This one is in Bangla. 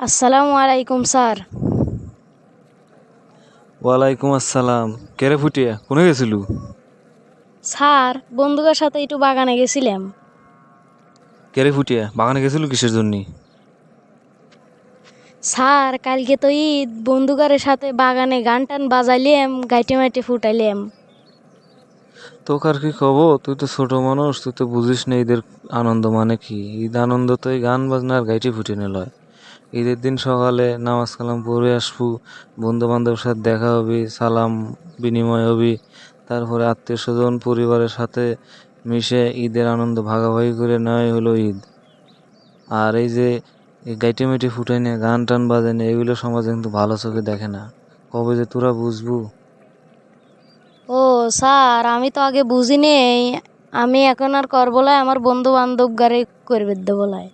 আসসালামু আলাইকুম স্যার। ওয়ালাইকুম আসসালাম। কেরে ফুটিয়া কোনে গেছিলু? স্যার বন্ধুদের সাথে একটু বাগানে গেছিলাম। কেরে ফুটিয়া বাগানে গেছিলু কিসের জন্য? স্যার কালকে তো ঈদ বন্ধুগারের সাথে বাগানে গান টান বাজাইলাম গাইটে মাইটে ফুটাইলাম। তোকে আর কি কব তুই তো ছোট মানুষ তুই তো বুঝিস না ঈদের আনন্দ মানে কি? ঈদ আনন্দ তো এই গান বাজনার গাইটি ফুটিনে লয় ঈদের দিন সকালে নামাজ কালাম পড়ে আসব বন্ধু বান্ধবের সাথে দেখা হবি, সালাম বিনিময় হবি, তারপরে আত্মীয় স্বজন, পরিবারের সাথে মিশে ঈদের আনন্দ ভাগাভাগি করে নেওয়াই হলো ঈদ। আর এই যে গাইটি মাইটি ফুটাই না গান টান বাজে না এগুলো সমাজে কিন্তু ভালো চোখে দেখে না। কবে যে তোরা বুঝব? ও স্যার, আমি তো আগে বুঝি নেই আমি এখন আর করব আমার বন্ধু বান্ধব গারে করবে দেবো লাই।